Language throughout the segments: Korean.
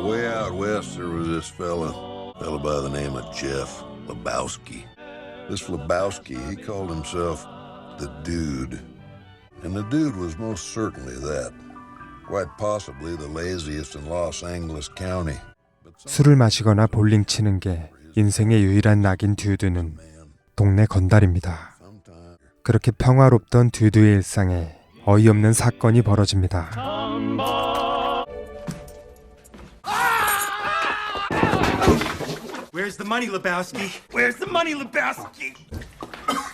Way out west, there was this fella, fella by the name of Jeff Lebowski. This Lebowski, he called himself the Dude. And the Dude was most certainly that. Quite possibly the laziest in Los Angeles County. 술을 마시거나 볼링 치는 게 인생의 유일한 낙인 듀드는 동네 건달입니다. 그렇게 평화롭던 듀드의 일상에 어이없는 사건이 벌어집니다. Where's the money, Lebowski? Where's the money, Lebowski?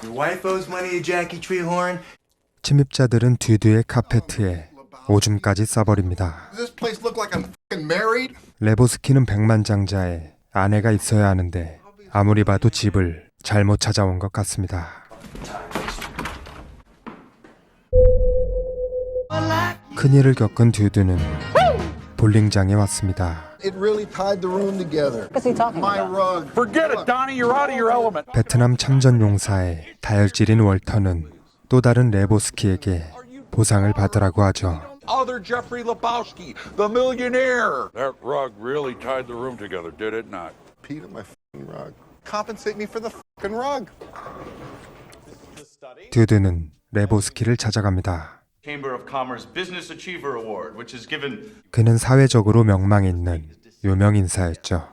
Your wife owes money to Jackie Treehorn. 침입자들은 듀드의 카페트에 오줌까지 싸버립니다. Does this place look like I'm fucking married? 레보스키는 백만장자에 아내가 있어야 하는데 아무리 봐도 집을 잘못 찾아온 것 같습니다. 큰일을 겪은 듀드는 볼링장에 왔습니다. It really tied the room together. What's he talking My about? rug. Forget it, Donnie. You're out of your element. 베트남 참전 용사의 다혈질인 월터는 또 다른 레보스키에게 보상을 받으라고 하죠. Other Jeffrey Lebowski, the millionaire. That rug really tied the room together, did it not? Peed on my fucking rug. Compensate me for the fucking rug. 듀드는 레보스키를 찾아갑니다. Chamber of Commerce Business Achiever Award, which is given 그는 사회적으로 명망 있는 유명 인사였죠.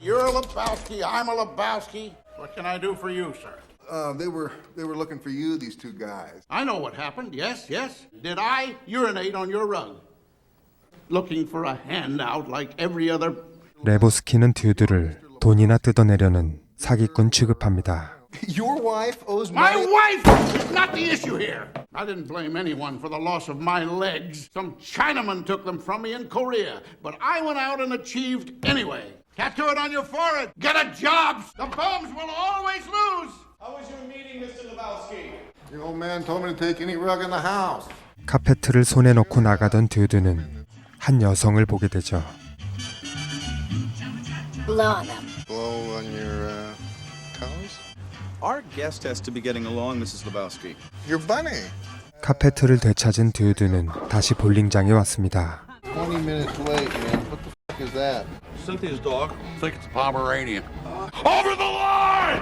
You're a Lebowski. I'm a Lebowski. What can I do for you, sir? Uh, they were they were looking for you, these two guys. I know what happened. Yes, yes. Did I urinate on your rug? Looking for a handout like every other. 레보스키는 듀드를 돈이나 뜯어내려는 사기꾼 취급합니다. Your wife owes My money. wife is not the issue here. I didn't blame anyone for the loss of my legs. Some Chinaman took them from me in Korea, but I went out and achieved anyway. Tattoo it on your forehead. Get a job. The bums will always lose. How was your meeting, Mr. Lebowski? Your old man told me to take any rug in the house. 카페트를 손에 넣고 나가던 듀드는 한 여성을 보게 되죠. Blow on them. Blow on your uh, toes. Our guest has to be getting along, Mrs. Lebowski. Your bunny. 카페트를 되찾은 듀드는 다시 볼링장에 왔습니다. 20 minutes late, man. What the fuck is that? Cynthia's dog. I think it's a Pomeranian. Over the line!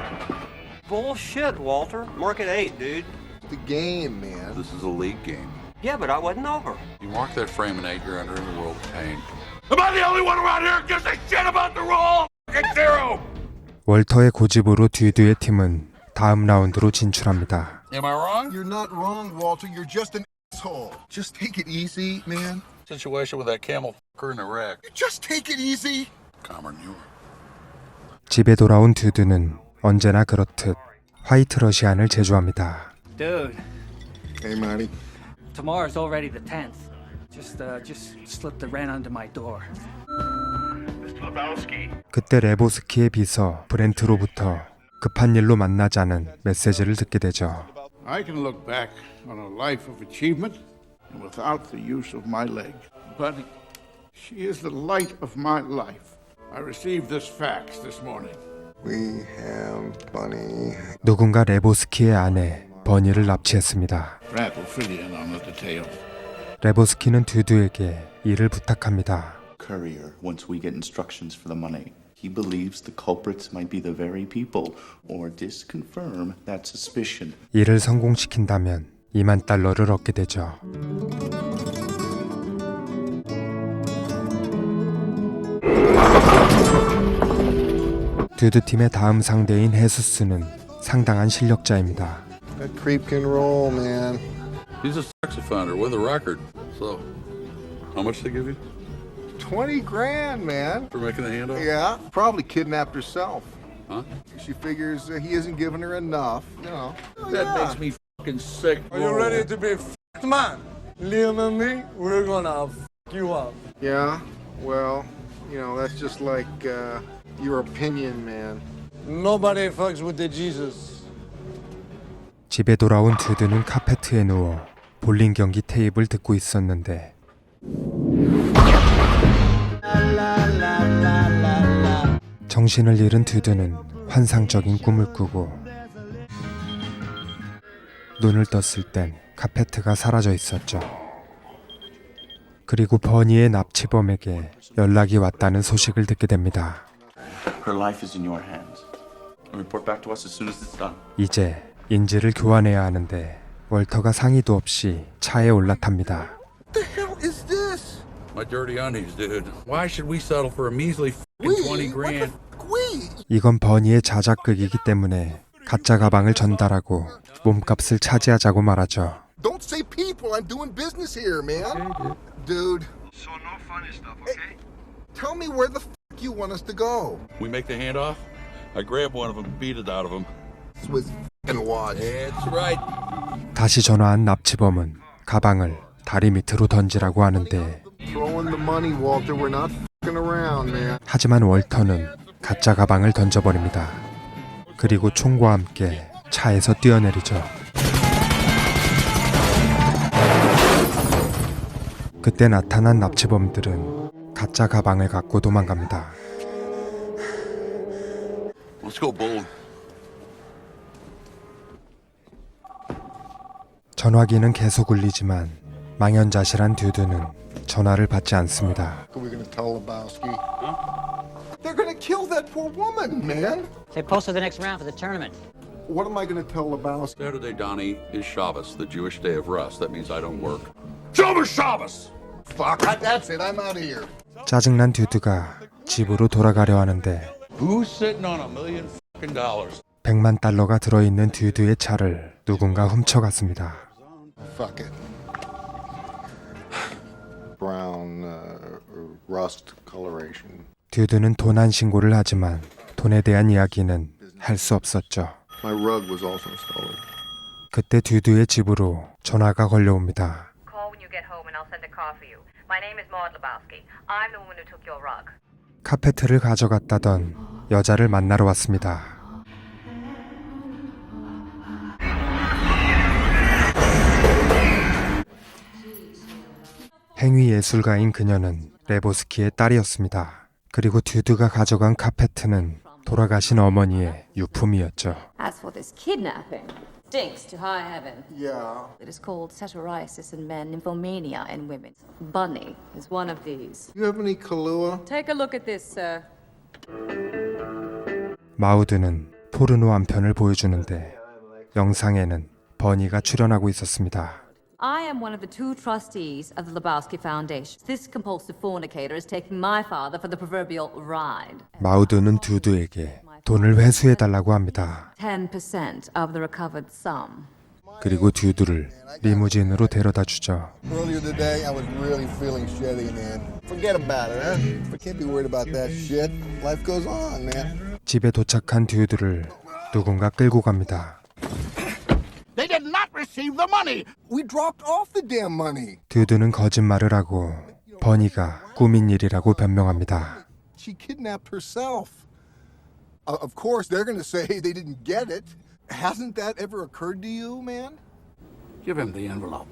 Bullshit, Walter. Mark at eight, dude. It's the game, man. This is a league game. Yeah, but I wasn't over. You mark that frame in eight, you're entering the world of pain. Am I the only one around here who gives a shit about the rule? Fucking zero! 월터의 고집으로 듀드의 팀은 다음 라운드로 진출합니다. Am I wrong? You're not wrong, Walter. You're just an asshole. Just take it easy, man. Situation with that camel fucker in Iraq. Just take it easy. Calmer than you. 집에 돌아온 듀드는 언제나 그렇듯 화이트 러시안을 제조합니다. Dude, Hey, Marty. tomorrow's already the 10th. Just, uh, just slip the rent under my door. Mr. Lebowski. 그때 레보스키의 비서 브렌트로부터 급한 일로 만나자는 메시지를 듣게 되죠. I can look back on a life of achievement and without the use of my leg. But she is the light of my life. I received this fax this morning. We have bunny. 누군가 레보스키의 아내 버니를 납치했습니다. Brad will fill you in on the details. 레보스키는 듀드에게 일을 부탁합니다. Courier, once we get instructions for the money. He believes the culprits might be the very people, or disconfirm that suspicion. 일을 성공시킨다면 2만 달러를 얻게 되죠. 듀드 팀의 다음 상대인 헤수스는 상당한 실력자입니다. That creep can roll, man. He's a offender with a record. So, how much they give you 20 grand, man. for making the handout? Yeah, probably kidnapped herself. Huh? She figures uh, he isn't giving her enough, you know. That makes me fucking sick. Are you ready to be f***ed, man? Liam and me, we're gonna f*** you up. Yeah, well, you know, that's just like uh, your opinion, man. Nobody fucks with the Jesus. 집에 돌아온 듀드는 카페트에 누워 볼링 경기 테이프를 듣고 있었는데 정신을 잃은 듀드는 환상적인 꿈을 꾸고 눈을 떴을 땐 카페트가 사라져 있었죠. 그리고 버니의 납치범에게 연락이 왔다는 소식을 듣게 됩니다. Her life is in your hands. Report back to us as soon as it's done. 이제 인지를 교환해야 하는데 월터가 상의도 없이 차에 올라탑니다. the hell is this? My dirty undies, dude. Why should we settle for a measly f***ing 20 grand? 이건 버니의 자작극이기 때문에 가짜 가방을 전달하고 몸값을 차지하자고 말하죠. Don't say people. I'm doing business here, man. Dude. So no funny stuff, okay? Tell me where the f you want us to go. We make the handoff. I grab one of them, beat it out of him. This was f***ing watch. That's right. 다시 전화한 납치범은 가방을 다리 밑으로 던지라고 하는데 Throw in the money, Walter. We're not f***ing around, man. 하지만 월터는 가짜 가방을 던져버립니다. 그리고 총과 함께 차에서 뛰어내리죠. 그때 나타난 납치범들은 가짜 가방을 갖고 도망갑니다. Let's go bold. 전화기는 계속 울리지만 망연자실한 듀드는 전화를 받지 않습니다. They're gonna kill that poor woman, man. They posted the next round for the tournament. What am I gonna tell Lebowski? Saturday, Donnie, is Shabbos, the Jewish day of rest. That means I don't work. Shabbos, Shabbos! Fuck, that's it. I'm out of here. 짜증난 듀드가 집으로 돌아가려 하는데 Who's sitting on a million fucking dollars? 100만 달러가 들어있는 듀드의 차를 누군가 훔쳐갔습니다. Fuck it. Brown uh, rust coloration. 듀드는 도난 신고를 하지만 돈에 대한 이야기는 할 수 없었죠. My rug was also stolen. 그때 듀드의 집으로 전화가 걸려옵니다. Call when you get home and I'll send a car for you. My name is Maud Lebowski. I'm the woman who took your rug. 카페트를 가져갔다던 여자를 만나러 왔습니다. 행위 예술가인 그녀는 레보스키의 딸이었습니다. 그리고 듀드가 가져간 카페트는 돌아가신 어머니의 유품이었죠. As for this kidnapping, stinks to high heaven. Yeah. It is called satyriasis in men, nymphomania in women. Bunny is one of these. You have any Kahlua? Take a look at this, sir. 마우드는 포르노 한 편을 보여주는데 영상에는 버니가 출연하고 있었습니다. I am one of the two trustees of the Lebowski Foundation. This compulsive fornicator is taking my father for the proverbial ride. 마우드는 듀드에게 돈을 회수해 달라고 합니다. 10% of the recovered sum. 그리고 듀드를 리무진으로 데려다 주죠. Earlier today, I was really feeling shitty, man. Forget about it, huh? Can't be worried about that shit. Life goes on, man. 집에 도착한 듀드를 누군가 끌고 갑니다. Receive the money. We dropped off the damn money. 듀드는 거짓말을 하고 버니가 꾸민 일이라고 변명합니다. She kidnapped herself. Uh, of course, they're going to say they didn't get it. Hasn't that ever occurred to you, man? Give him the envelope.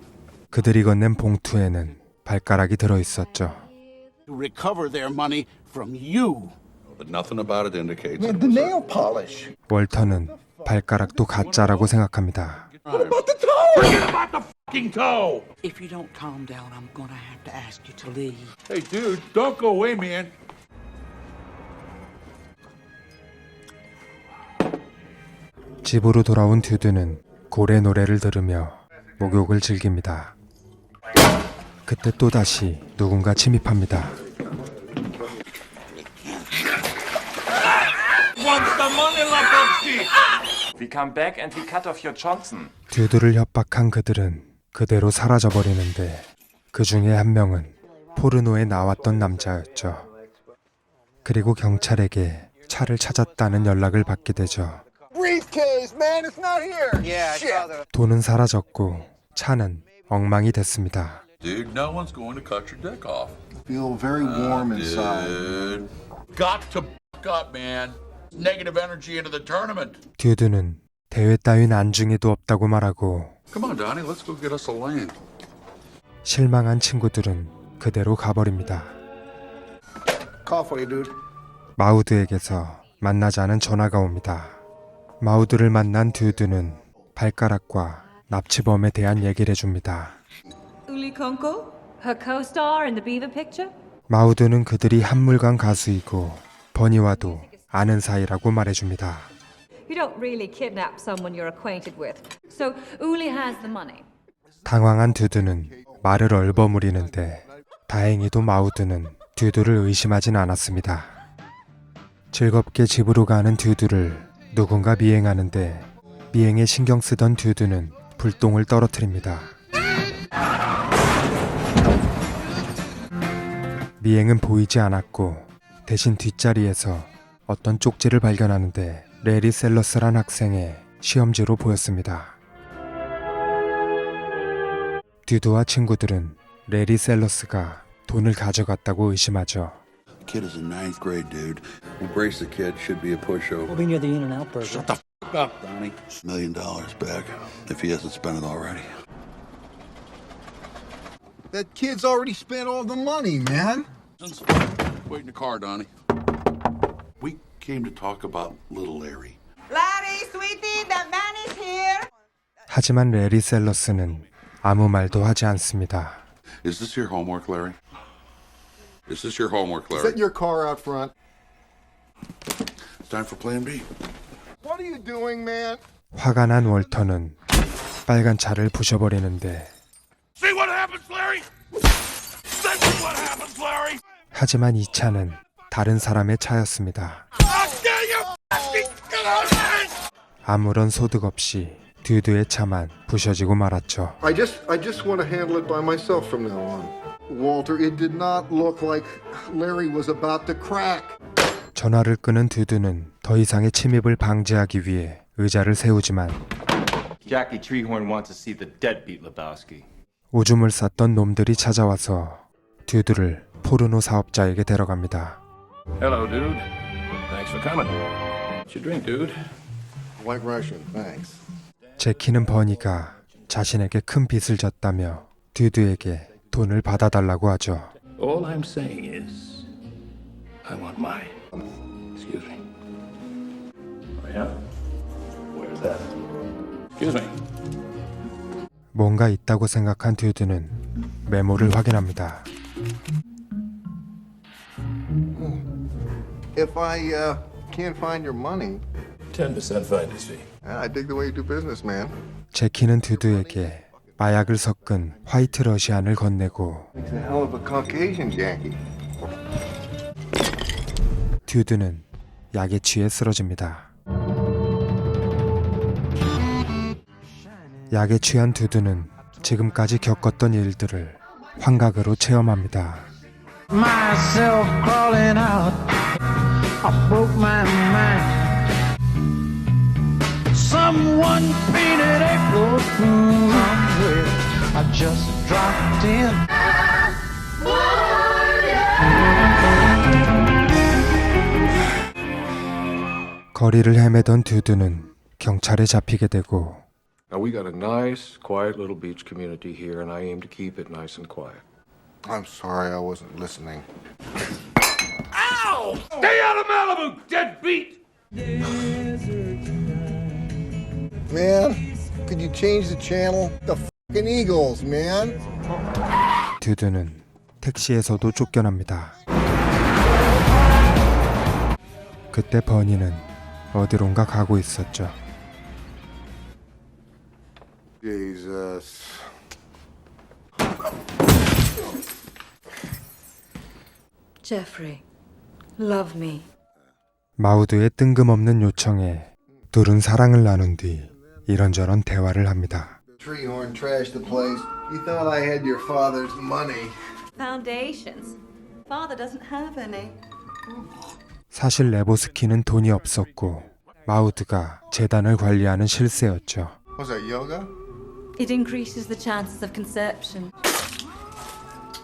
그들이 건넨 봉투에는 발가락이 들어 있었죠. To recover their money from you. But nothing about it indicates the nail polish. 월터는 발가락도 가짜라고 생각합니다. Forget about the fucking toe! If you don't calm down, I'm gonna have to ask you to leave. Hey, dude, don't go away, man. 집으로 돌아온 듀드는 고래 노래를 들으며 목욕을 즐깁니다. 그때 또다시 누군가 침입합니다. Wants the money, Lebowski! We come back and we cut off your Johnson. 듀드를 협박한 그들은 그대로 사라져버리는데 그 중에 한 명은 포르노에 나왔던 남자였죠. 그리고 경찰에게 차를 찾았다는 연락을 받게 되죠. Briefcase, man, it's not here. Yeah, Shit. 돈은 사라졌고 차는 엉망이 됐습니다. Dude, no one's going to cut your dick off. Feel very warm inside. Dude. Got to fuck up, man. Negative energy into the tournament. 듀드는 대회 따윈 안중에도 없다고 말하고 Come on, Donnie, let's go get us a lane. 실망한 친구들은 그대로 가버립니다. Call for you, dude. 마우드에게서 만나자는 전화가 옵니다. 마우드를 만난 듀드는 발가락과 납치범에 대한 얘기를 해줍니다. Uli Konko? Her co-star in the Beaver picture? 마우드는 그들이 한물간 가수이고 버니와도 아는 사이라고 말해줍니다. You don't really kidnap someone you're acquainted with. So Uli has the money. 당황한 듀드는 말을 얼버무리는데 다행히도 마우드는 듀드를 의심하진 않았습니다. 즐겁게 집으로 가는 듀드를 누군가 미행하는데 미행에 신경 쓰던 듀드는 불똥을 떨어뜨립니다. 미행은 보이지 않았고 대신 뒷자리에서 어떤 쪽지를 발견하는데 레리 셀러스란 학생의 시험지로 보였습니다. 듀드와 친구들은 레리 셀러스가 돈을 가져갔다고 의심하죠. Kid is in ninth grade, dude. We'll brace the kid. Should be a pushover. We'll be near the In and Out burger. Shut the f up, Donnie. Million dollars back if he hasn't spent it already. That kid's already spent all the money, man. Wait in the car, Donnie. We came to talk about little Larry. Larry, sweetie, the man is here. 하지만 레리 셀러스는 아무 말도 하지 않습니다. Is this your homework, Larry? Is this your homework, Larry? that your car out front? It's time for Plan B. What are you doing, man? 화가 난 월터는 빨간 차를 부셔버리는데 See what happens, Larry? That's what happens, Larry! 하지만 이 차는 다른 사람의 차였습니다. 아무런 소득 없이 듀드의 차만 부셔지고 말았죠. I just I just want to handle it by myself from now on. Walter, it did not look like Larry was about to crack. 전화를 끄는 듀드는 더 이상의 침입을 방지하기 위해 의자를 세우지만 Jackie Treehorn wants to see the deadbeat Lebowski. 오줌을 쌌던 놈들이 찾아와서 듀드를 포르노 사업자에게 데려갑니다. Hello, dude. Thanks for coming. What's your drink, dude? White Russian, thanks. 제키는 버니가 자신에게 큰 빚을 졌다며 듀드에게 돈을 받아달라고 하죠. All I'm saying is, I want mine. Excuse me. Oh, yeah? Where's that? Excuse me. 뭔가 있다고 생각한 듀드는 메모를 확인합니다. If I uh, can't find your money, 10% finder's fee. I dig the way you do business, man. 제키는 듀드에게 마약을 섞은 화이트 러시안을 건네고 He's a hell of a Caucasian Yankee. 듀드는 약에 취해 쓰러집니다. 약에 취한 듀드는 지금까지 겪었던 일들을 환각으로 체험합니다. myself crawling out. I broke my mind. Someone painted April Fool somewhere. I just dropped in. 거리를 헤매던 듀드는 경찰에 잡히게 되고 Now, we got a nice, quiet little beach community here, and I aim to keep it nice and quiet. I'm sorry, I wasn't listening. Ow! Stay out of Malibu, deadbeat! Man, could you change the channel? The fucking Eagles, man. 듀드는 택시에서도 쫓겨납니다. 그때 버니는 어디론가 가고 있었죠. Jesus. Jeffrey, love me. 마우드의 뜬금없는 요청에 둘은 사랑을 나눈 뒤 이런저런 대화를 합니다. Treehorn trashed the place. You thought I had your father's money. Foundations. Father doesn't have any. 사실 레보스키는 돈이 없었고 마우드가 재단을 관리하는 실세였죠. Was that yoga? It increases the chances of conception.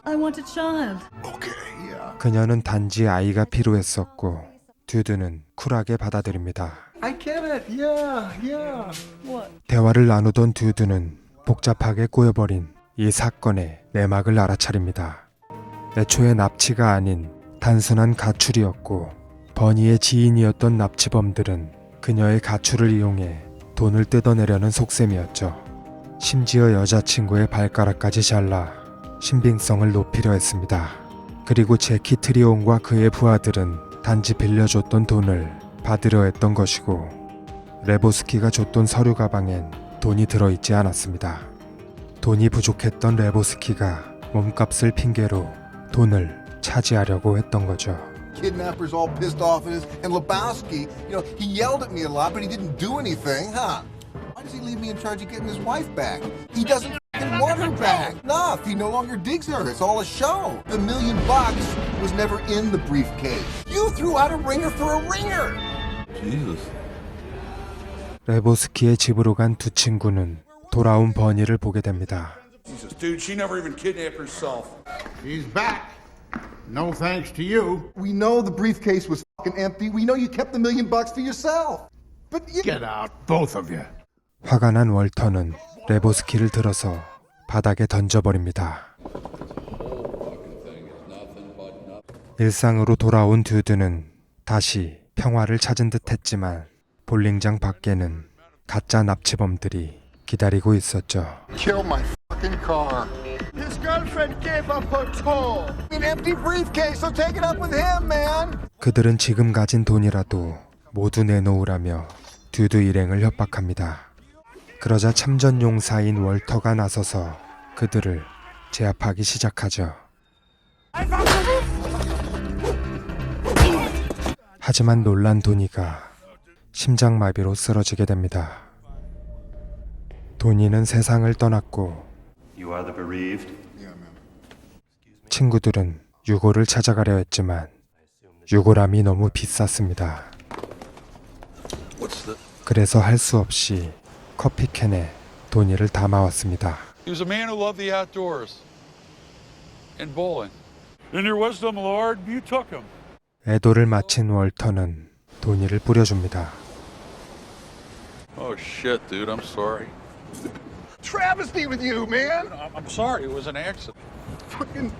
I want a child. Okay, yeah. 그녀는 단지 아이가 필요했었고 듀드는 쿨하게 받아들입니다. I get it. Yeah, yeah. What? 대화를 나누던 듀드는 복잡하게 꼬여버린 이 사건의 내막을 알아차립니다. 애초에 납치가 아닌 단순한 가출이었고 버니의 지인이었던 납치범들은 그녀의 가출을 이용해 돈을 뜯어내려는 속셈이었죠. 심지어 여자친구의 발가락까지 잘라 신빙성을 높이려 했습니다. 그리고 제키 트리온과 그의 부하들은 단지 빌려줬던 돈을 받으려 했던 것이고 레보스키가 줬던 서류 가방엔 돈이 들어있지 않았습니다. 돈이 부족했던 레보스키가 몸값을 핑계로 돈을 차지하려고 했던 거죠. f***ing want her back. Enough. He no longer digs her. It's all a show. The million bucks was never in the briefcase. You threw out a ringer for a ringer. Jesus. 레보스키의 집으로 간 두 친구는 돌아온 버니를 보게 됩니다. Jesus, dude, she never even kidnapped herself. She's back. No thanks to you. We know the briefcase was fucking empty. We know you kept the million bucks for yourself. But you Get out, both of you. 화가 난 월터는 레보스키를 들어서 바닥에 던져버립니다. 일상으로 돌아온 듀드는 다시 평화를 찾은 듯 했지만 볼링장 밖에는 가짜 납치범들이 기다리고 있었죠. 그들은 지금 가진 돈이라도 모두 내놓으라며 듀드 일행을 협박합니다. 그러자 참전 용사인 월터가 나서서 그들을 제압하기 시작하죠. 하지만 놀란 도니가 심장마비로 쓰러지게 됩니다. 도니는 세상을 떠났고? 친구들은 유고를 찾아가려 했지만 유고람이 너무 비쌌습니다. 그래서 할 수 없이 커피캔에 도니를 담아왔습니다. He was a man who loved the outdoors and bowling. In your wisdom, Lord, you took him. 애도를 마친 월터는 도니를 뿌려줍니다. Oh shit, dude, I'm sorry. Travesty with you, man. I'm, I'm sorry. It was an accident. Fucking.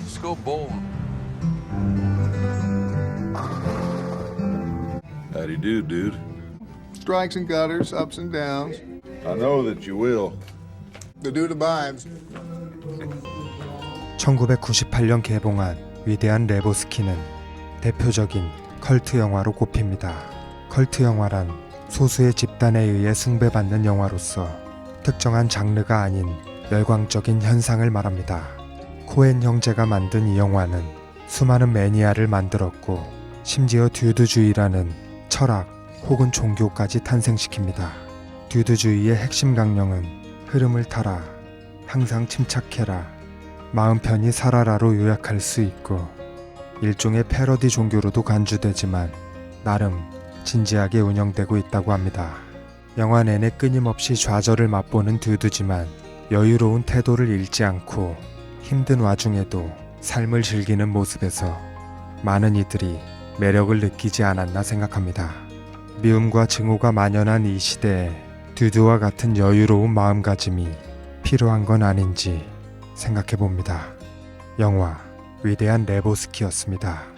Let's go bowling. Howdy do, dude. Strikes and gutters, ups and downs. I know that you will. The dude abides. 1998년 개봉한 위대한 레보스키는 대표적인 컬트 영화로 꼽힙니다. 컬트 영화란 소수의 집단에 의해 숭배받는 영화로서 특정한 장르가 아닌 열광적인 현상을 말합니다. 코엔 형제가 만든 이 영화는 수많은 매니아를 만들었고 심지어 듀드주의라는 철학 혹은 종교까지 탄생시킵니다. 듀드주의의 핵심 강령은 흐름을 타라, 항상 침착해라, 마음 편히 살아라로 요약할 수 있고 일종의 패러디 종교로도 간주되지만 나름 진지하게 운영되고 있다고 합니다. 영화 내내 끊임없이 좌절을 맛보는 듀드지만 여유로운 태도를 잃지 않고 힘든 와중에도 삶을 즐기는 모습에서 많은 이들이 매력을 느끼지 않았나 생각합니다. 미움과 증오가 만연한 이 시대에 듀드와 같은 여유로운 마음가짐이 필요한 건 아닌지 생각해 봅니다. 영화 위대한 레보스키였습니다.